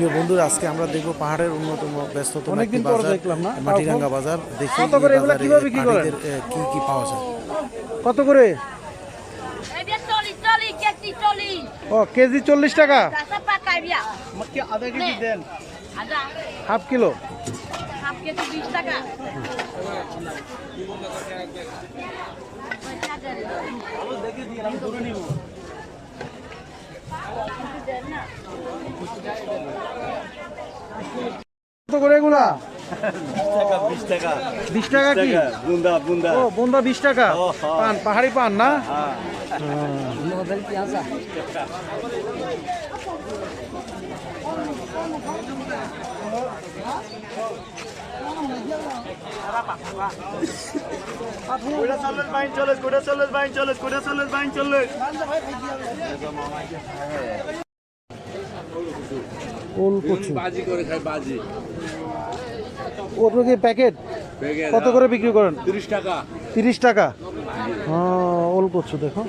প্রিয় বন্ধুরা আজকে আমরা দেখব পাহাড়ের অন্যতম ব্যস্ততম অনেকদিন একটি পর দেখলাম না? মাটিরাঙ্গা বাজার। দেখি কত করে? কীভাবে বিক্রি করেন? কি কি পাওয়া যায়? কত করে? ও কেজি চল্লিশ টাকা? Half kilo? টাকা। কত করে এগুলা? বিশ টাকা কি? বুন্দা বুন্দা। ও বন্ধা বিশ টাকা। ও, হ্যাঁ। পান পাহাড়ি পান না? কোটা চল্লিশ বাইন চল্লিশ কোটা চল্লিশ বাইন চল্লিশ কোটা চল্লিশ বাইন চল্লিশ। ওল কচু? বাজি করে বাজি। ওটা কি প্যাকেট? কত করে বিক্রি করেন? তিরিশ টাকা। তিরিশ টাকা? হ্যাঁ ওল কচু দেখো।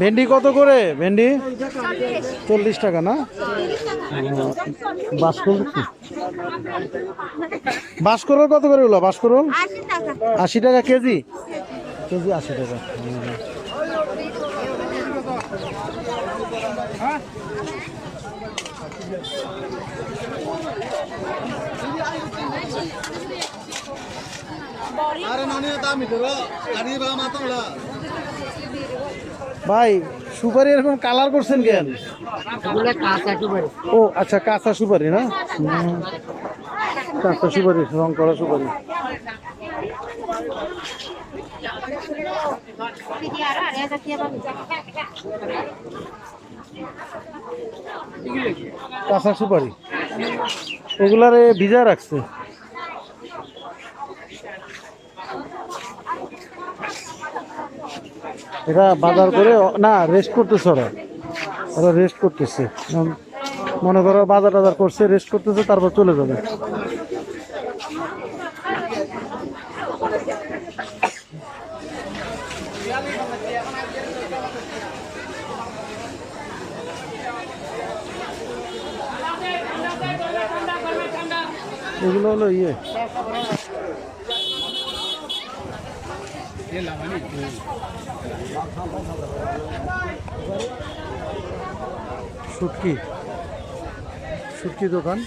ভেন্ডি কত করে? ভেন্ডি? চল্লিশ টাকা না? বাসকরল বাসকরল কত করে হলো? বাসকরল আশি টাকা। কেজি? কেজি আশি টাকা। আরে কেজি কেজি আশি টাকা হুম। ভাই সুপারি এরকম কালার করছেন কেন? ও আচ্ছা কাঁচা সুপারি না। কাঁচা সুপারি রং করা সুপারি। কাঁচা সুপারি। এগুলারে ভিজা রাখছে। এটা বাজার করে, না রেস্ট করতেছে ওরা। ওরা রেস্ট করতেছে। মনে করো বাজার টাজার করছে রেস্ট করতেছে, তারপর চলে যাবে। এগুলো হলো ইয়ে। শুটকি শুটকি দোকান।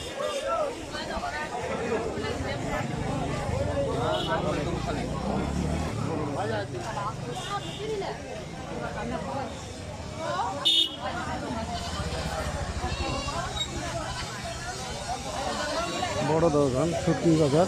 বড় দোকান শুটকি বাজার।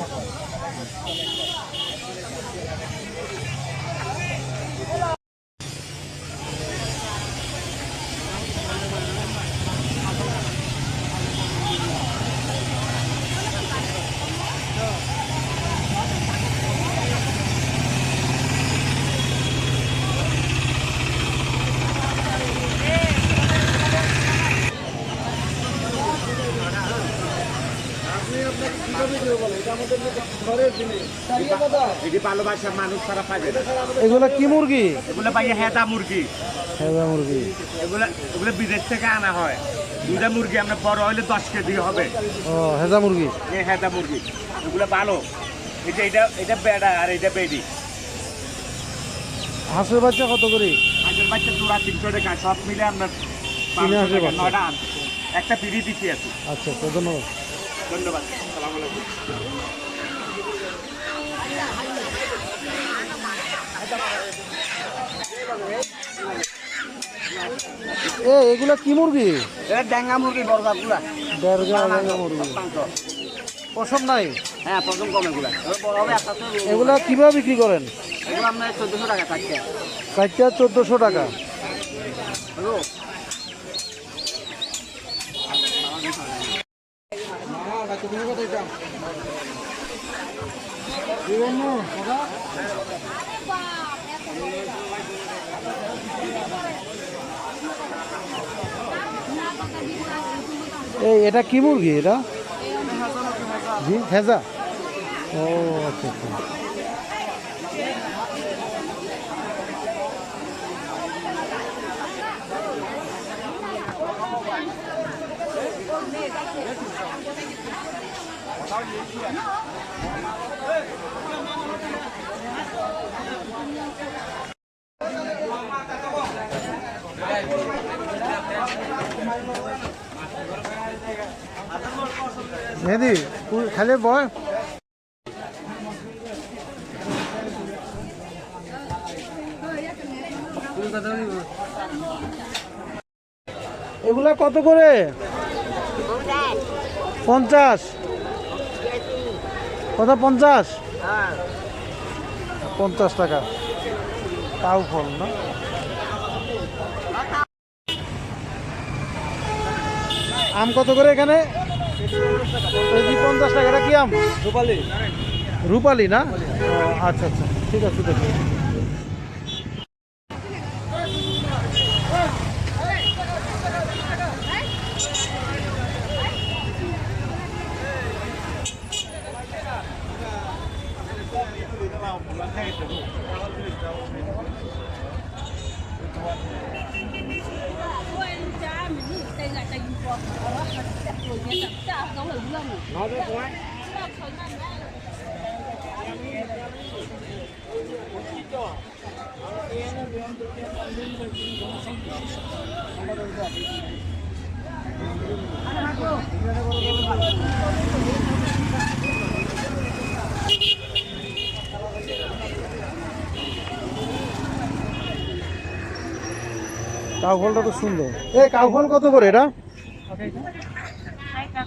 এটি ভালোবাসা মানুষ ছাড়া পাবে না। এগুলা কি মুরগি? এগুলো পাইয়ে হেতা মুরগি। হেজা মুরগি। এগুলো এগুলো বিদেশ থেকে আনা হয়। দুটা মুরগি আমরা বড় হলে দশ কেজি হবে। ও হেজা মুরগি? এই হেতা মুরগি। এগুলো ভালো। এটা এটা এটা বেড়া আর এটা বেডি। হাঁসের বাচ্চা কত করে? আগের বাচ্চা চূড়া তিনশো টাকা। সব মিলে আমরা। নয়টা আনছি। একটা পিড়ি দিচ্ছি আছি আচ্ছা আচ্ছা ধন্যবাদ। ধন্যবাদ। সালাম আলাইকুম। এ এগুলা কি মুরগি? ড্যাঙ্গা মুরগি দেড়গা দেড়গা মুরগি। পশম নাই? হ্যাঁ প্রথম কম এগুলা। বড় হবে কীভাবে বিক্রি করেন? এগুলো আপনার চোদ্দশো টাকা চোদ্দশো টাকা। এই এটা কি মুরগি এটা? জি হেজা ও আচ্ছা আচ্ছা। মেহেদি খালি বয় এগুলা কত করে? পঞ্চাশ। কত পঞ্চাশ? পঞ্চাশ টাকা। তাও ফল না। আম কত করে এখানে? পঞ্চাশ টাকা। এটা কি আম? রূপালি। রূপালি না? আচ্ছা আচ্ছা। ঠিক আছে দেখি। Nó đó quá তো সুন্দর। এ কাউ ফল কত করে এটা?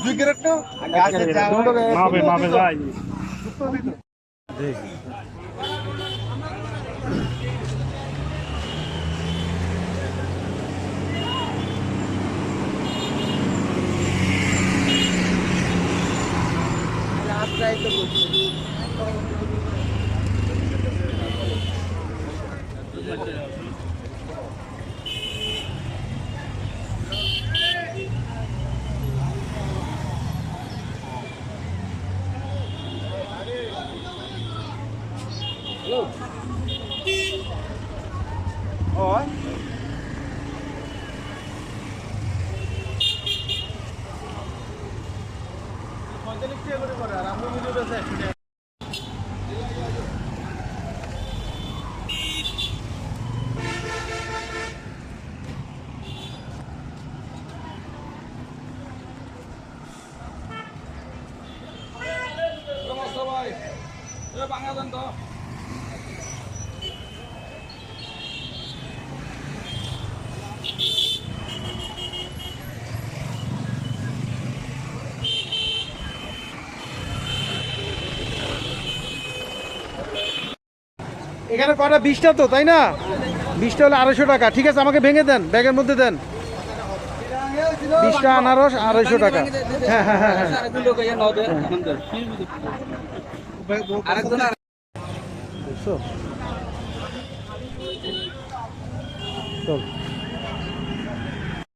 দুই ক্যারেট না মাপে মাপে যাই রাস্তায় তো বলছি gol. এখানে কটা বিশটা তো, তাই না? বিশটা হলে আড়াইশো টাকা। ঠিক আছে, আমাকে ভেঙে দেন, ব্যাগের মধ্যে দেন। বিশটা আনারস, আড়াইশো টাকা। হ্যাঁ হ্যাঁ হ্যাঁ হ্যাঁ।